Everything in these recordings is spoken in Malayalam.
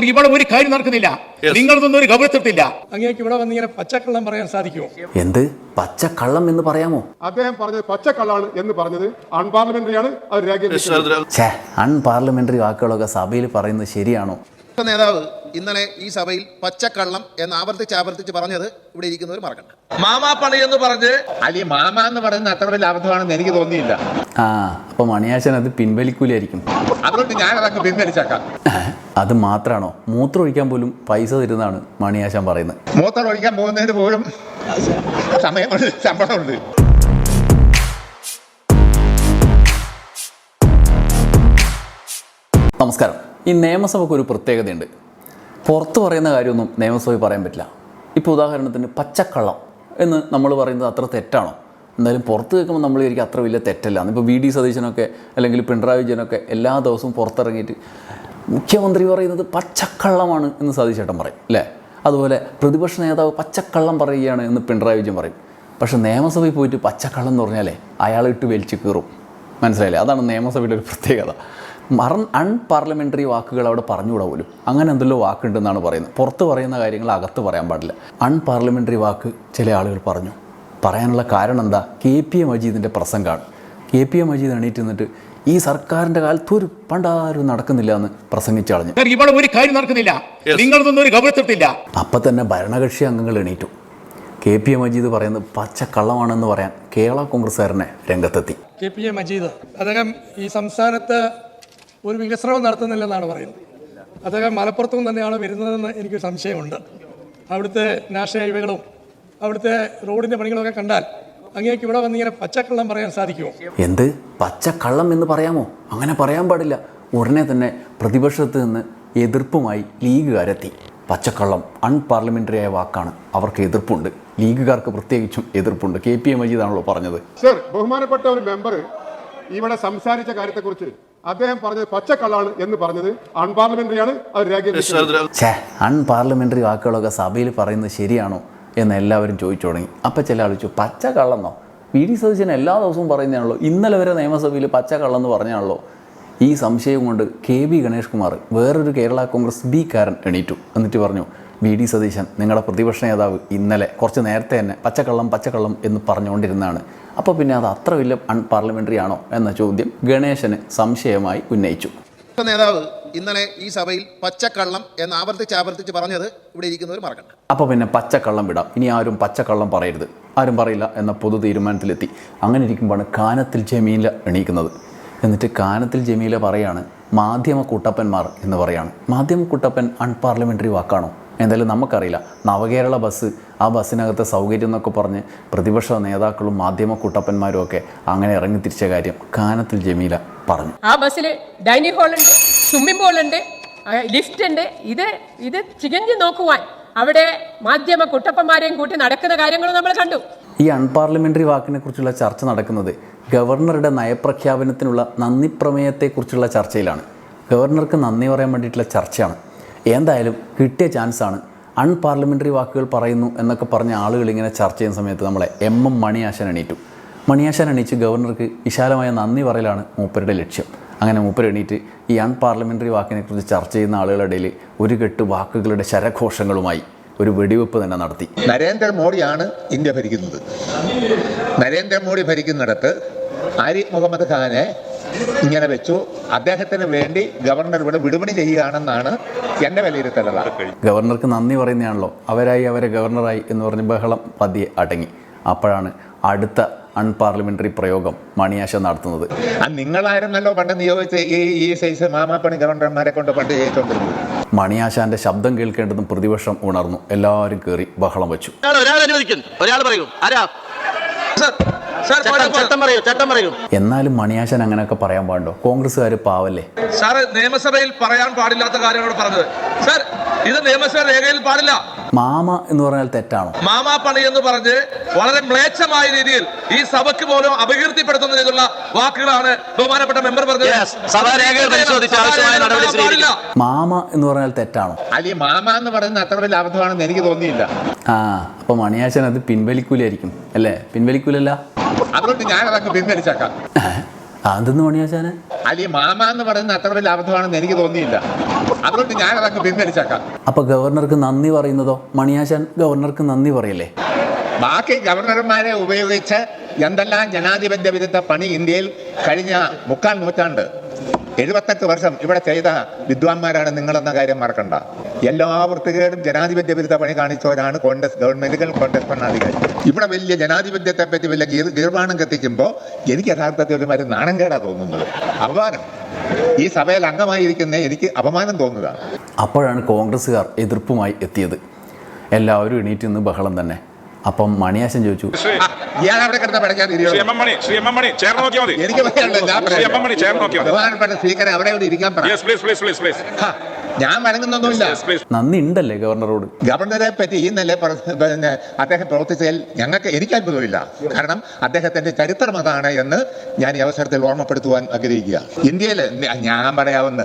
സർ ഇവിടെ ഒരു കാര്യം നടക്കുന്നില്ല. നിങ്ങളൊന്നും ഒരു ഗൗരവത്തിട്ടില്ല അങ്ങേക്ക് ഇവിടെ വന്ന് ഇങ്ങനെ പച്ചക്കള്ളം പറയാൻ സാധിക്കുമോ? എന്ത്? പച്ചക്കള്ളം എന്ന് പറയാമോ? അദ്ദേഹം പറഞ്ഞത് പച്ചക്കള്ളാണ് എന്ന് പറഞ്ഞത്. അത് രേഖീകരിക്കുന്നത് ഛേ അൺപാർലമെന്ററി വാക്കുകളൊക്കെ സഭയിൽ പറയുന്നത് ശരിയാണോ? നേതാവ് ഇന്നലെ ഈ സഭയിൽ പച്ചക്കള്ളം എന്ന് ആവർത്തിച്ച് ആവർത്തിച്ച് പറഞ്ഞത് ഇവിടെ ഇരിക്കുന്നവർ മറക്കണ്ട. മാമാ പണി എന്ന് പറഞ്ഞ് അല്ലെ മാമ എന്ന് പറയുന്ന അത്ര വലിയ അബദ്ധമാണെന്ന് എനിക്ക് തോന്നിയില്ല. ആ അപ്പൊ മണിയാശൻ അത് പിൻവലിക്കൂലായിരിക്കും. അതുകൊണ്ട് ഞാൻ അതൊക്കെ പിൻവലിച്ചേക്കാം. അത് മാത്രാണോ? മൂത്രം ഒഴിക്കാൻ പോലും പൈസ തരുന്നതാണ് മണിയാശൻ പറയുന്നത്. മൂത്രം ഒഴിക്കാൻ പോകുന്നതിന് പോലും സമയമുണ്ട് ശമ്പളമുണ്ട്. നമസ്കാരം. ഈ നിയമസഭയ്ക്ക് ഒരു പ്രത്യേകതയുണ്ട്. പുറത്ത് പറയുന്ന കാര്യമൊന്നും നിയമസഭയിൽ പറയാൻ പറ്റില്ല. ഇപ്പോൾ ഉദാഹരണത്തിന് പച്ചക്കള്ളം എന്ന് നമ്മൾ പറയുന്നത് അത്ര തെറ്റാണോ? എന്തായാലും പുറത്ത് കേൾക്കുമ്പോൾ നമ്മൾ വിചാരിക്കും അത്ര വലിയ തെറ്റല്ല. ഇപ്പോൾ വി ഡി സതീശനൊക്കെ അല്ലെങ്കിൽ പിണറായി വിജയനൊക്കെ എല്ലാ ദിവസവും പുറത്തിറങ്ങിയിട്ട് മുഖ്യമന്ത്രി പറയുന്നത് പച്ചക്കള്ളമാണ് എന്ന് സതീശേട്ടൻ പറയും അല്ലേ? അതുപോലെ പ്രതിപക്ഷ നേതാവ് പച്ചക്കള്ളം പറയുകയാണ് എന്ന് പിണറായി വിജയൻ പറയും. പക്ഷേ നിയമസഭയിൽ പോയിട്ട് പച്ചക്കള്ളം എന്ന് പറഞ്ഞാലേ അയാൾ ഇട്ട് വലിച്ചു കീറും. മനസ്സിലായില്ലേ? അതാണ് നിയമസഭയുടെ ഒരു പ്രത്യേകത. മറ അൺപാർലമെന്ററി വാക്കുകൾ അവിടെ പറഞ്ഞുകൂടാ പോലും. അങ്ങനെ എന്തെല്ലോ വാക്കുണ്ടെന്നാണ് പറയുന്നത്. പുറത്ത് പറയുന്ന കാര്യങ്ങൾ അകത്ത് പറയാൻ പാടില്ല. അൺപാർലമെന്ററി വാക്ക് ചില ആളുകൾ പറഞ്ഞു. പറയാനുള്ള കാരണം എന്താ? കെ പി എ മജീദിന്റെ പ്രസംഗമാണ്. കെ പി എ മജീദ് എണീറ്റ് നിന്നിട്ട് ഈ സർക്കാരിന്റെ കാലത്ത് ഒരു പണ്ടാരും നടക്കുന്നില്ല എന്ന് പ്രസംഗിച്ചു കളഞ്ഞു. സർ ഇവിടെ ഒരു കാര്യം നടക്കുന്നില്ല. നിങ്ങളൊന്നും ഒരു ഗൗരവത്തില്ല അപ്പൊ തന്നെ ഭരണകക്ഷി അംഗങ്ങൾ എണീറ്റു. കെ പി എ മജീദ് പറയുന്നത് പച്ച കള്ളമാണെന്ന് പറയാൻ കേരള കോൺഗ്രസ്സുകാരനെ രംഗത്തെത്തി. കെ പി എ മജീദ് അദ്ദേഹം ഈ സംസ്ഥാനത്ത് ഒരു വികസനവും നടത്തുന്നില്ലെന്നാണ് പറയുന്നത്. അദ്ദേഹം മലപ്പുറത്തും തന്നെയാണ് വരുന്നതെന്ന് എനിക്ക് സംശയമുണ്ട്. അവിടുത്തെ നാഷണൽ ഹൈവേകളും അവിടുത്തെ റോഡിന്റെ പണികളൊക്കെ കണ്ടാൽ അങ്ങേക്ക് ഇവിടെ വന്ന് ഇങ്ങനെ പച്ചക്കള്ളം പറയാൻ സാധിക്കുമോ? എന്ത്? പച്ചക്കള്ളം എന്ന് പറയാമോ? അങ്ങനെ പറയാൻ പാടില്ല. ഉടനെ തന്നെ പ്രതിപക്ഷത്ത് നിന്ന് എതിർപ്പുമായി ലീഗുകാരെത്തി. പച്ചക്കള്ളം അൺപാർലമെന്ററിയായ വാക്കാണ്. അവർക്ക് എതിർപ്പുണ്ട്. ലീഗുകാർക്ക് പ്രത്യേകിച്ചും എതിർപ്പുണ്ട്. കെ പി എ മജീദാണല്ലോ പറഞ്ഞത്. സർ ബഹുമാനപ്പെട്ട ഒരു മെമ്പർ ഇവിടെ സംസാരിച്ച കാര്യത്തെക്കുറിച്ച് അദ്ദേഹം പറഞ്ഞത് പച്ചക്കള്ളാണ് എന്ന് പറഞ്ഞത് അൺപാർലമെന്ററിയാണ് അത് രേഖ അൺപാർലമെന്ററി വാക്കുകളൊക്കെ സഭയിൽ പറയുന്നത് ശരിയാണോ എന്ന് എല്ലാവരും ചോദിച്ചു തുടങ്ങി. അപ്പം ചില ആൾ ചോദിച്ചു പച്ച കള്ളന്നോ വി ഡി സതീശൻ എല്ലാ ദിവസവും പറയുന്നതാണല്ലോ ഇന്നലെ വരെ നിയമസഭയിൽ പച്ച കള്ളെന്ന് പറഞ്ഞാണല്ലോ ഈ സംശയം കൊണ്ട് കെ ബി ഗണേഷ് കുമാർ വേറൊരു കേരള കോൺഗ്രസ് ബി കാരൻ എണീറ്റു. എന്നിട്ട് പറഞ്ഞു വി ഡി സതീശൻ നിങ്ങളുടെ പ്രതിപക്ഷ നേതാവ് ഇന്നലെ കുറച്ച് നേരത്തെ തന്നെ പച്ചക്കള്ളം പച്ചക്കള്ളം എന്ന് പറഞ്ഞുകൊണ്ടിരുന്നതാണ്. അപ്പോൾ പിന്നെ അത് അത്ര വലിയ അൺപാർലമെന്ററി ആണോ എന്ന ചോദ്യം ഗണേശന് സംശയമായി ഉന്നയിച്ചു. നേതാവ് ഇന്നലെ ഈ സഭയിൽ പച്ചക്കള്ളം എന്ന് ആവർത്തിച്ച് ആവർത്തിച്ച് പറഞ്ഞത് ഇവിടെ ഇരിക്കുന്നവർ മറക്കണ്ട. അപ്പോൾ പിന്നെ പച്ചക്കള്ളം വിടാം. ഇനി ആരും പച്ചക്കള്ളം പറയരുത്. ആരും പറയില്ല എന്ന പൊതു തീരുമാനത്തിലെത്തി. അങ്ങനെ ഇരിക്കുമ്പോഴാണ് കാനത്തിൽ ജമീല എണീക്കുന്നത്. എന്നിട്ട് കാനത്തിൽ ജമീല പറയാണ് മാധ്യമ കുട്ടപ്പന്മാർ എന്ന് പറയാണ്. മാധ്യമ കുട്ടപ്പൻ അൺപാർലമെന്ററി വാക്കാണോ? എന്തായാലും നമുക്കറിയില്ല. നവകേരള ബസ് ആ ബസ്സിനകത്തെ സൗകര്യം എന്നൊക്കെ പറഞ്ഞ് പ്രതിപക്ഷ നേതാക്കളും മാധ്യമ കൂട്ടപ്പന്മാരും ഒക്കെ അങ്ങനെ ഇറങ്ങി തിരിച്ച കാര്യം കാനത്തിൽ ജമീല പറഞ്ഞു. ആ ബസ്സിൽ ഡൈനിങ് ഹാളുണ്ട് സ്വിമ്മിംഗ് പൂളുണ്ട് ലിഫ്റ്റ് ഉണ്ട്. ഇത് ഇത് ചികഞ്ഞു നോക്കുവാൻ അവിടെ മാധ്യമ കുട്ടപ്പന്മാരെയും കൂട്ടി നടക്കുന്ന കാര്യങ്ങൾ നമ്മൾ കണ്ടു. ഈ അൺപാർലമെന്ററി വാക്കിനെ കുറിച്ചുള്ള ചർച്ച നടക്കുന്നത് ഗവർണറുടെ നയപ്രഖ്യാപനത്തിനുള്ള നന്ദി പ്രമേയത്തെക്കുറിച്ചുള്ള ചർച്ചയിലാണ്. ഗവർണർക്ക് നന്ദി പറയാൻ വേണ്ടിയിട്ടുള്ള ചർച്ചയാണ്. എന്തായാലും കിട്ടിയ ചാൻസാണ് അൺപാർലമെന്ററി വാക്കുകൾ പറയുന്നു എന്നൊക്കെ പറഞ്ഞ ആളുകൾ ഇങ്ങനെ ചർച്ച ചെയ്യുന്ന സമയത്ത് നമ്മളെ എം എം മണിയാശൻ എണീറ്റു. മണിയാശൻ എണീച്ച് ഗവർണർക്ക് വിശാലമായ നന്ദി പറയലാണ് മൂപ്പരുടെ ലക്ഷ്യം. അങ്ങനെ മൂപ്പർ എണീറ്റ് ഈ അൺപാർലമെന്ററി വാക്കിനെക്കുറിച്ച് ചർച്ച ചെയ്യുന്ന ആളുകളുടെ ഇടയിൽ ഒരു കെട്ട് വാക്കുകളുടെ ശരഘോഷങ്ങളുമായി ഒരു വെടിവെപ്പ് തന്നെ നടത്തി. നരേന്ദ്രമോദിയാണ് ഇന്ത്യ ഭരിക്കുന്നത്. നരേന്ദ്രമോദി ഭരിക്കുന്നിടത്ത് ആരിഫ് മുഹമ്മദ് ഖാനെ ഇങ്ങനെ വെച്ചു. അദ്ദേഹത്തിന് വേണ്ടി ഗവർണർ ഇവിടെ വിടുപണി ചെയ്യുകയാണെന്നാണ് എന്റെ വിലയിരുത്തലുള്ളത് ഗവർണർക്ക് നന്ദി പറയുന്നതാണല്ലോ. അവരായി അവരെ ഗവർണറായി എന്ന് പറഞ്ഞ് ബഹളം പതിയെ അടങ്ങി. അപ്പോഴാണ് അടുത്ത അൺപാർലമെന്ററി പ്രയോഗം മണിയാശ നടത്തുന്നത്. ആ നിങ്ങളായിരുന്നല്ലോ പണ്ട് നിയോഗിച്ച ഈ ഈ സൈസ് മാമാപ്പണി ഗവർണർമാരെ കൊണ്ട് പണ്ട് ചെയ്തുകൊണ്ടിരുന്നത് മണിയാശാന്റെ ശബ്ദം കേൾക്കേണ്ടതും പ്രതിപക്ഷം ഉണർന്നു. എല്ലാവരും കയറി ബഹളം വെച്ചു. ഒരാൾ അനുവദിക്കും ഒരാൾ പറയൂ. ആരാ? എന്നാലും മണിയാശൻ അങ്ങനെയൊക്കെ പറയാൻ പാടുണ്ടോ? കോൺഗ്രസ്സുകാർ പാവല്ലേ? സാർ നിയമസഭയിൽ പറയാൻ പാടില്ലാത്ത കാര്യമാണ് പറഞ്ഞത്. സാർ ഇത് നിയമസഭ രേഖയിൽ പാടില്ല. മാമ എന്ന് പറഞ്ഞാൽ തെറ്റാണോ? പണി എന്ന് പറഞ്ഞ് വളരെ മ്ലേച്ഛമായ രീതിയിൽ ഈ സഭയ്ക്ക് പോലും അപകീർത്തിപ്പെടുത്തുന്ന രീതിയിലുള്ള വാക്കുകളാണ് ബഹുമാനപ്പെട്ട മെമ്പർ പറഞ്ഞത്. മാമ എന്ന് പറഞ്ഞാൽ തെറ്റാണോ? അല്ലെ മാമ എന്ന് പറയുന്നത് അത്ര വലിയ അബദ്ധമാണെന്ന് എനിക്ക് തോന്നിയില്ല. ആ അപ്പൊ മണിയാശൻ അത് പിൻവലിക്കൂലായിരിക്കും അല്ലേ? പിൻവലിക്കൂലല്ല? അതുകൊണ്ട് ഞാൻ അതങ്ങ് പിൻവലിച്ചേക്കാം അതെന്ന് മണിയാശാനെ അല്ലെ മാമ എന്ന് പറയുന്ന അത്ര വലിയ അബദ്ധമാണെന്ന് എനിക്ക് തോന്നിയില്ല. അതുകൊണ്ട് ഞാൻ അതങ്ങ് പിൻവലിച്ചേക്കാം. അപ്പൊ ഗവർണർക്ക് നന്ദി പറയുന്നതോ? മണിയാശാൻ ഗവർണർക്ക് നന്ദി പറയല്ലേ? ബാക്കി ഗവർണർമാരെ ഉപയോഗിച്ച് എന്തെല്ലാം ജനാധിപത്യ വിരുദ്ധ പണി ഇന്ത്യയിൽ കഴിഞ്ഞ മുക്കാൽ നൂറ്റാണ്ട് എഴുപത്തെട്ട് വർഷം ഇവിടെ ചെയ്ത വിദ്വാൻമാരാണ് നിങ്ങളെന്ന കാര്യം മറക്കണ്ട. എല്ലാ വൃത്തികേടും ജനാധിപത്യ വിരുദ്ധ പണി കാണിച്ചവരാണ് കോൺഗ്രസ് ഗവൺമെന്റുകൾ കോൺഗ്രസ് ഭരണാധികാരി. ഇവിടെ വലിയ ജനാധിപത്യത്തെ പറ്റി വലിയ ഗീർ- ഗീർവാണം കത്തിക്കുമ്പോൾ എനിക്ക് യഥാർത്ഥത്തിൽ ഒരു മാതിരി നാണം കേടാ തോന്നുന്നത്. അപമാനം. ഈ സഭയിൽ അംഗമായിരിക്കുന്ന എനിക്ക് അപമാനം തോന്നുക. അപ്പോഴാണ് കോൺഗ്രസ്സുകാർ എതിർപ്പുമായി എത്തിയത്. എല്ലാവരും എണീറ്റ് നിന്ന് ബഹളം തന്നെ. അപ്പം മണിയാശൻ ചോദിച്ചു. ആ, ഇയാൾ അവിടെ കിടന്ന പഠിക്കാൻ Shri M M Mani Shri M M Mani ചേർന്ന് എനിക്ക് പറയാനുള്ളത് ഞാൻ വഴങ്ങുന്നൊന്നുമില്ല. നന്ദി ഉണ്ടല്ലേ ഗവർണറോട്? ഗവർണറെ പറ്റി ഇന്നല്ലേ നില പിന്നെ അദ്ദേഹം പ്രവർത്തിച്ചതിൽ ഞങ്ങൾക്ക് എനിക്ക് അത്ഭുതമില്ല. കാരണം അദ്ദേഹത്തിന്റെ ചരിത്രം അതാണ് എന്ന് ഞാൻ ഈ അവസരത്തിൽ ഓർമ്മപ്പെടുത്തുവാൻ ആഗ്രഹിക്കുക. ഇന്ത്യയിൽ ഞാൻ പറയാവുന്ന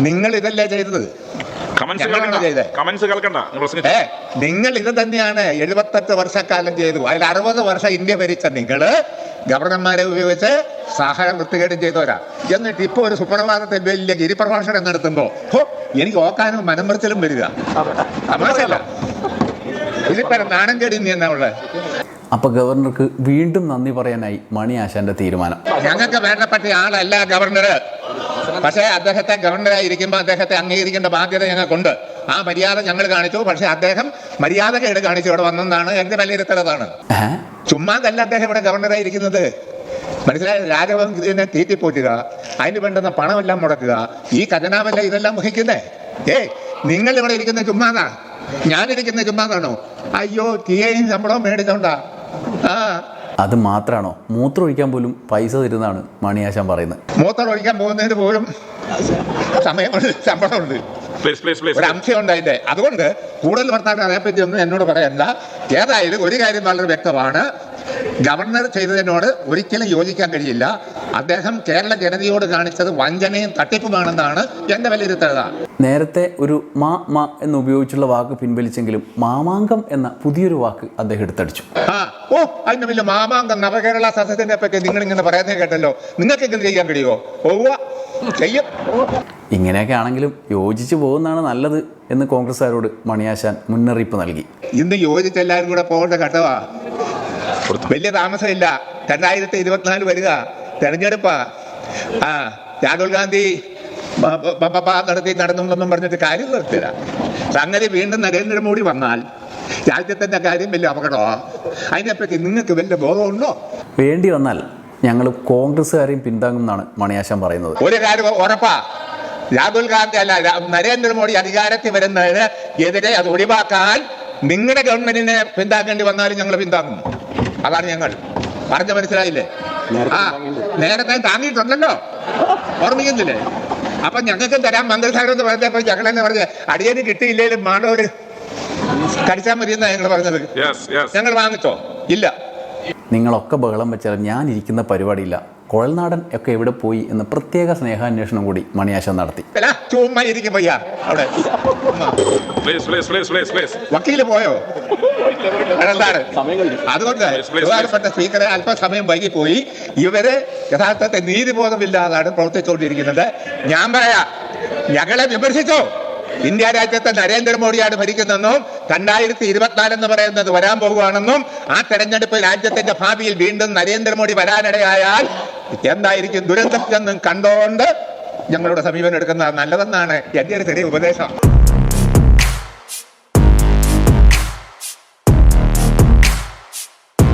നിങ്ങൾ ഇതല്ലേ ചെയ്തത്? കമന്റ്സ് കേൾക്കണ്ട. കമന്റ്സ് കേൾക്കണ്ട. നിങ്ങൾ നിങ്ങൾ ഇത് തന്നെയാണ് എഴുപത്തെട്ട് വർഷക്കാലം ചെയ്തു. അതിൽ അറുപത് വർഷം ഇന്ത്യ ഭരിച്ച നിങ്ങൾ ഗവർണർമാരെ ഉപയോഗിച്ച് സഹായം വൃത്തികേടും ചെയ്തവരാ. എന്നിട്ട് ഇപ്പൊ ഒരു സുപ്രഭാതത്തെ വലിയ ഗിരിപ്രഭാഷണം നടത്തുമ്പോ ഹോ എനിക്ക് ഓക്കാനും മനംമറിച്ചിലും വരിക. തമാശല്ല ഇതിപ്പോ നാണം കേടി നീ എന്നാ ഉള്ളത് അപ്പോൾ ഗവർണർക്ക് വീണ്ടും നന്ദി പറയാനായി മണി ആശാന്റെ തീരുമാനം. ഞങ്ങൾക്ക് വേണ്ടപ്പെട്ട ആളല്ല ഗവർണർ പക്ഷേ അദ്ദേഹത്തെ ഗവർണറായി ഇരിക്കുമ്പോൾ അദ്ദേഹത്തെ അംഗീകരിക്കേണ്ട ബാധ്യത ഞങ്ങൾക്കുണ്ട്. ആ മര്യാദ ഞങ്ങൾ കാണിച്ചു. പക്ഷേ അദ്ദേഹം മര്യാദകേട് കാണിച്ചു. ഇവിടെ വന്നെന്നാണ് എന്റെ വിലയിരുത്തലതാണ്. ചുമ്മാ ചുമ്മാതല്ല അദ്ദേഹം ഇവിടെ ഗവർണറായി ഇരിക്കുന്നത് മനസ്സിലായ? രാജവംശത്തിനെ തീറ്റിപ്പോറ്റുക അതിന് വേണ്ടുന്ന പണമെല്ലാം മുടക്കുക. ഈ ഖജനാവല്ല ഇതെല്ലാം വഹിക്കുന്നേ. ഏ നിങ്ങൾ ഇവിടെ ഇരിക്കുന്ന ചുമ്മാതാ. ഞാനിരിക്കുന്ന ചുമ്മാതാണോ? അയ്യോ തീയയും ശമ്പളവും മേടിച്ചോണ്ടാ. ആ അത് മാത്രമാണോ മൂത്രം ഒഴിക്കാൻ പോലും പൈസ തരുന്നതാണ് മണിയാശാൻ പറയുന്നത്. മൂത്രം ഒഴിക്കാൻ പോകുന്നതിന് പോലും സമയമുണ്ട് ശമ്പളമുണ്ട്. ഒരു അംശമുണ്ട് അതിന്റെ. അതുകൊണ്ട് കൂടുതൽ വർത്താനം അതേപ്പറ്റി ഒന്നും എന്നോട് പറയണ്ട. ഏതായാലും ഒരു കാര്യം വളരെ വ്യക്തമാണ്. ഗവർണർ ചെയ്തതിനോട് ഒരിക്കലും യോജിക്കാൻ കഴിയില്ല. അദ്ദേഹം കേരള ജനതയോട് കാണിച്ചത് വഞ്ചനയും തട്ടിപ്പുമാണെന്നാണ് എന്റെ വിലയിരുത്തുക നേരത്തെ ഒരു മാ മാ എന്ന് ഉപയോഗിച്ചുള്ള വാക്ക് പിൻവലിച്ചെങ്കിലും മാമാങ്കം എന്ന പുതിയൊരു വാക്ക് അദ്ദേഹം എടുത്തടിച്ചു. ആ ഓ അതിന് വലിയ മാമാങ്കം നവകേരള സദസ്സിനെ പറ്റി നിങ്ങൾ ഇങ്ങനെ പറയുന്നത് കേട്ടല്ലോ. നിങ്ങൾക്ക് എങ്ങനെ ചെയ്യാൻ കഴിയുമോ ഓ ചെയ്യും. ഇങ്ങനെയൊക്കെ ആണെങ്കിലും യോജിച്ചു പോകുന്നതാണ് നല്ലത് എന്ന് കോൺഗ്രസ്സുകാരോട് മണിയാശാൻ മുന്നറിയിപ്പ് നൽകി. ഇന്ന് യോജിച്ച് എല്ലാവരും കൂടെ പോകേണ്ട ഘട്ടമാ. വലിയ താമസമില്ല. രണ്ടായിരത്തി ഇരുപത്തിനാല് വരിക. തെരഞ്ഞെടുപ്പാ. ആ രാഹുൽ ഗാന്ധി പ- പ- പ- പ- നടത്തി നടന്നു എന്നൊന്നും പറഞ്ഞിട്ട് കാര്യം നിർത്തില്ല. അങ്ങനെ വീണ്ടും നരേന്ദ്രമോദി വന്നാൽ രാജ്യത്തിന്റെ കാര്യം വലിയ അപകടമാ. അതിനെപ്പറ്റി നിങ്ങൾക്ക് വലിയ ബോധമുണ്ടോ? വേണ്ടി വന്നാൽ ഞങ്ങൾ കോൺഗ്രസ്സുകാരെയും പിന്താങ്ങും എന്നാണ് മണിയാശാൻ പറയുന്നത്. ഒരു കാര്യം ഉറപ്പാ. രാഹുൽ ഗാന്ധി അല്ല നരേന്ദ്രമോദി അധികാരത്തിൽ വരുന്നതിന് എതിരെ അത് ഒഴിവാക്കാൻ നിങ്ങളുടെ ഗവൺമെന്റിനെ പിന്താക്കേണ്ടി വന്നാലും ഞങ്ങൾ പിന്താങ്ങും. അതാണ് ഞങ്ങൾ. പറഞ്ഞ മനസ്സിലായില്ലേ? ആ നേരത്തെ താങ്ങിയിട്ടുണ്ടല്ലോ. ഓർമ്മിക്കുന്നില്ലേ? അപ്പൊ ഞങ്ങൾക്ക് തരാം മന്ത്രിസാരം എന്ന് പറഞ്ഞപ്പോ ഞങ്ങളെന്നെ പറഞ്ഞ അടിയന് കിട്ടിയില്ലേലും മാണോര് കടിച്ചാൽ മതി എന്നാ ഞങ്ങൾ പറഞ്ഞത്. യെസ് യെസ് ഞങ്ങൾ വാങ്ങിച്ചോ? ഇല്ല. നിങ്ങളൊക്കെ ബഹളം വെച്ചാൽ ഞാൻ ഇരിക്കുന്ന പരിപാടിയില്ല. കുഴൽനാടൻ ഒക്കെ എവിടെ പോയി എന്ന് പ്രത്യേക സ്നേഹാന്വേഷണം കൂടി മണിയാശ നടത്തി. വക്കീൽ പോയോ? അതുകൊണ്ട്. ബഹുമാനപ്പെട്ട സ്പീക്കറെ അല്പസമയം വൈകിപ്പോയി. ഇവർ യഥാർത്ഥത്തെ നീതിബോധമില്ലാതാണ് പ്രവർത്തിച്ചുകൊണ്ടിരിക്കുന്നത്. ഞാൻ പറയാ ഞങ്ങളെ വിമർശിച്ചോ? ഇന്ത്യ രാജ്യത്തെ നരേന്ദ്രമോദിയാണ് ഭരിക്കുന്നതെന്നും രണ്ടായിരത്തി ഇരുപത്തിനാല് എന്ന് പറയുന്നത് വരാൻ പോകുകയാണെന്നും ആ തെരഞ്ഞെടുപ്പ് രാജ്യത്തിന്റെ ഭാവിയിൽ വീണ്ടും നരേന്ദ്രമോദി വരാനിടയായാൽ എന്തായിരിക്കും ദുരന്തം എന്നും കണ്ടുകൊണ്ട് ഞങ്ങളുടെ സമീപനം എടുക്കുന്നത് നല്ലതെന്നാണ് എന്റെ ഒരു ചെറിയ ഉപദേശം.